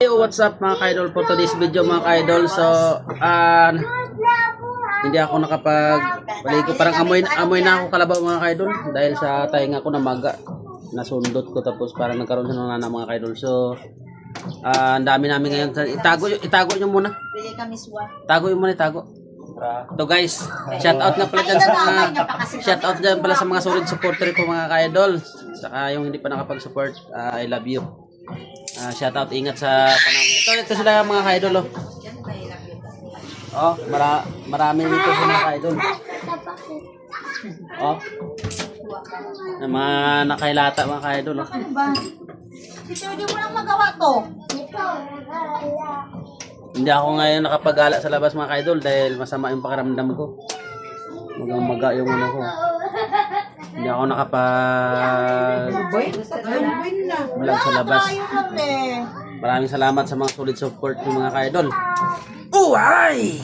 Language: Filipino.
Yo, what's up mga kaidol for today's video mga kaidol. So, ah hindi ako nakapag paligo. Parang amoy, amoy na ako kalabaw mga kaidol dahil sa tainga ko na maga. Nasundot ko tapos parang nagkaroon sa nana mga kaidol. So, ah ang dami namin ngayon. Itago, itago nyo muna. Bili kami suwa. Tago yung muna, itago. To guys, shout out nga pala dyan sa mga shout out dyan pala sa mga solid supporter ko mga ka-idol. Saka yung hindi pa nakapag-support, ah, I love you. Ah, shout out, ingat sa panahon. Ito, ito sila mga ka-idol oh. Oh, mara marami dito sa mga ka-idol. Oh. Na mga nakailata mga ka-idol oh. Ito, hindi mo lang magawa to. Hindi ako ngayon nakapagala sa labas mga ka-idol dahil masama yung pakiramdam ko. Magang maga yung ano ko. Ako nakapag vlog sa labas. Maraming salamat sa mga solid support ng mga ka-idol. Uy!